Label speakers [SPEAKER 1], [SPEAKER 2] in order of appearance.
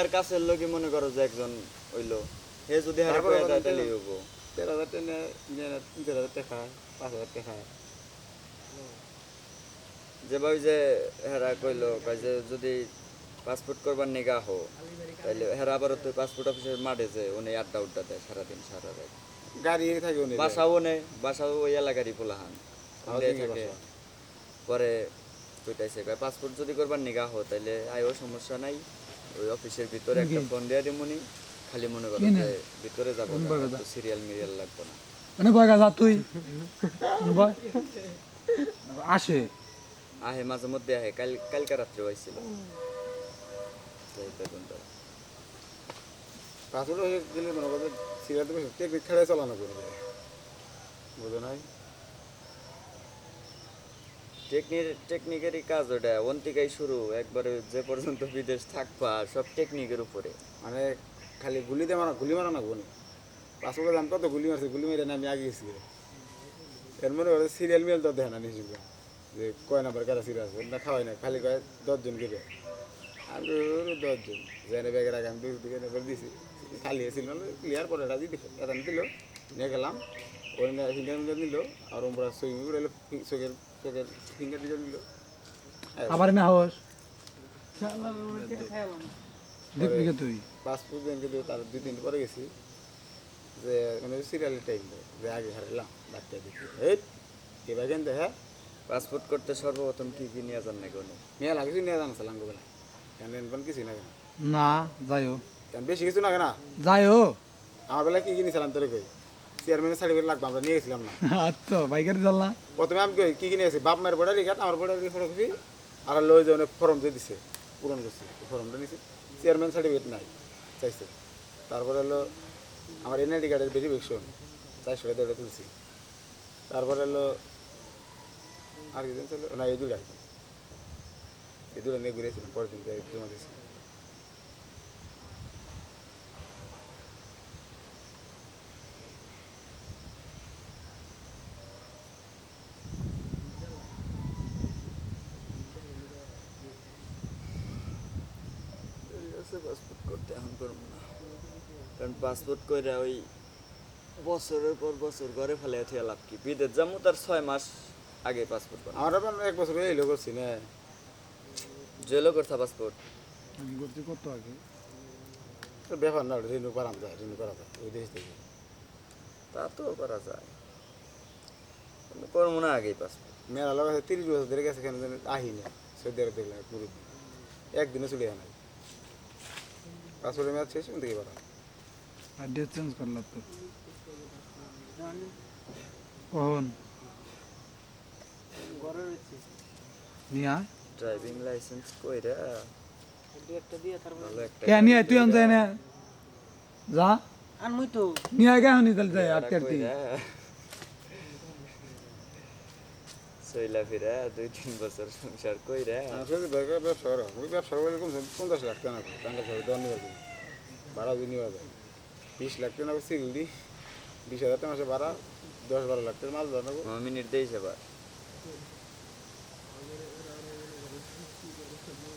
[SPEAKER 1] এর কাছের লোকই মনে করো যে একজন হইল। হে যদি হারে কয়ে
[SPEAKER 2] বলেন
[SPEAKER 1] তাহলে হব
[SPEAKER 2] তেরো হাজার টেনে চার হাজার টাকা পাঁচ হাজার টাকা
[SPEAKER 1] যে ভাই যে হেরা কইলো কয় যে যদি পাসপোর্ট করবার নিগা হো তাইলে হেরা আবার তুই পাসপোর্ট অফিসের মাঠে যে উনি আড্ডা উড্ডা দেয় সারাদিন সারা রাত।
[SPEAKER 2] গাড়ি থাকে উনি।
[SPEAKER 1] বাসাও নেই বাসাও ওই এলাকারই পোলাহান। থাকে। পরে কইতাইছে কয় পাসপোর্ট যদি করবার নিগা হো তাইলে আইও সমস্যা নাই। ওই অফিসের ভিতরে একটা ফোন দিয়ে দিমুনি খালি মনে করো যে ভিতরে যাব সিরিয়াল মিরিয়াল লাগবে না।
[SPEAKER 3] মানে বয়গা যা তুই। আসে।
[SPEAKER 1] আহে মাঝে মধ্যে আহে কাল কালকা রাত্রে হয়েছিল।
[SPEAKER 2] পাসপোর্ট হয়ে গেলে মনে করো সিরিয়াল থেকে টেকনিক খেলে চালানো করে দেয় নাই?
[SPEAKER 1] টেকনিক টেকনিকেরই কাজ ওটা। ওন থেকেই শুরু, একবারে যে পর্যন্ত বিদেশ থাকবা, সব টেকনিকের উপরে।
[SPEAKER 2] মানে খালি গুলিতে মারা, গুলি মারা না গুনি পাসপোর্টে দাম কত গুলি মারছে? গুলি মেরে না আমি আগে গেছি। এর মনে করে সিরিয়াল মিল তো দেখে না নিশ্চিত যে কয় নাম্বার কারা সিরিয়াল আছে? না খাওয়াই না খালি কয়, দশজন করে আমি দশজন। জেনে ব্যাগের আগে আমি দুই দিকে দিছি। খালি এসেছিল ক্লিয়ার পরে দিতে এটা দিল। নিয়ে গেলাম। ওই ফিঙ্গার মিলে নিল আর ওমরা সুইমিং করে এলো চোখের চোখের ফিঙ্গার দিয়ে নিল
[SPEAKER 3] আবার না হোস দেখবি কে তুই?
[SPEAKER 2] পাসপোর্ট ব্যাংকে দিয়ে তার দুই দিন পরে গেছি। যে মানে সিরিয়ালের টাইম যে আগে হারালাম ডাক্তার দেখি। এই এবার কেন হ্যাঁ?
[SPEAKER 1] পাসপোর্ট করতে সর্বপ্রথম কি কি নিয়ে যান না কোনো
[SPEAKER 2] মেয়ে লাগেছি নিয়ে জানা সালাম গোবেলা কেন এনপন কিছু না। কেন
[SPEAKER 3] না যাইও
[SPEAKER 2] কেন বেশি কিছু না? কেন
[SPEAKER 3] যাইও
[SPEAKER 2] আমার বেলা কি কিনেছিলাম তোর কই? চেয়ারম্যানের সার্টিফিকেট লাগবে আমরা নিয়ে গেছিলাম না।
[SPEAKER 3] আচ্ছা বাইকের চল না?
[SPEAKER 2] প্রথমে আমি কি কিনে গেছি বাপ মায়ের বড়ারি ঘাট আমার বড়ারি ফটো কপি আর লই যে অনেক ফর্ম দিয়ে দিছে পূরণ করছি ফর্মটা নিছি। চেয়ারম্যান সার্টিফিকেট নাই চাইছে। তারপরে হলো আমার এনআইডি কার্ডের ভেরিফিকেশন চারশো টাকা দিয়ে তুলছি। তারপরে হলো আর কিছু না এই দুটা এই দুটো নিয়ে ঘুরেছিলাম পরের দিন জমা দিয়েছি
[SPEAKER 1] পাসপোর্ট করতে এখন করব না। কারণ পাসপোর্ট করে ওই বছরের পর বছর ঘরে ফেলে থিয়া লাভ কি? বিদেশ যাব তার ছয় মাস আগে পাসপোর্ট করা
[SPEAKER 2] আমার এক বছর এই লোক করছি না।
[SPEAKER 1] জেলও করতা পাসপোর্ট।
[SPEAKER 3] আমি করছি কত আগে?
[SPEAKER 2] তো ব্যাপার না রিনিউ করান যায় রিনিউ করা যায় ওই দেশ থেকে।
[SPEAKER 1] তা তো করা যায়। করব না আগেই পাসপোর্ট।
[SPEAKER 2] মেলা লোক আছে তিরিশ বছর ধরে গেছে কেন আহি না। সৌদি আরব দেখলাম পুরো একদিনে চলে যায় না পাসপোর্টের মেয়াদ শেষ কোন থেকে বাড়া
[SPEAKER 3] আর ডেট চেঞ্জ করলাম তো। কখন? নিয়া।
[SPEAKER 1] ড্রাইভিং লাইসেন্স কইরা।
[SPEAKER 3] কে নিয়ে? তুই আনতে না যা।
[SPEAKER 4] আনমুই তো।
[SPEAKER 3] নিয়ে আগে হনি তাহলে যাই আটকে আটকে।
[SPEAKER 1] সইলা ফিরা দুই তিন বছর সংসার কইরা।
[SPEAKER 2] আসলে দরকার ব্যবসা করা ওই ব্যবসা করলে কম পঞ্চাশ লাখ টাকা না টাকা সবাই দেওয়া নিয়ে যাবে ভাড়া দিয়ে নিয়ে যাবে বিশ লাখ টাকা সিল দি বিশ হাজার টাকা মাসে ভাড়া দশ বারো লাখ টাকা মাছ ধরা নেব।
[SPEAKER 1] মিনিট দিয়েছে সেবার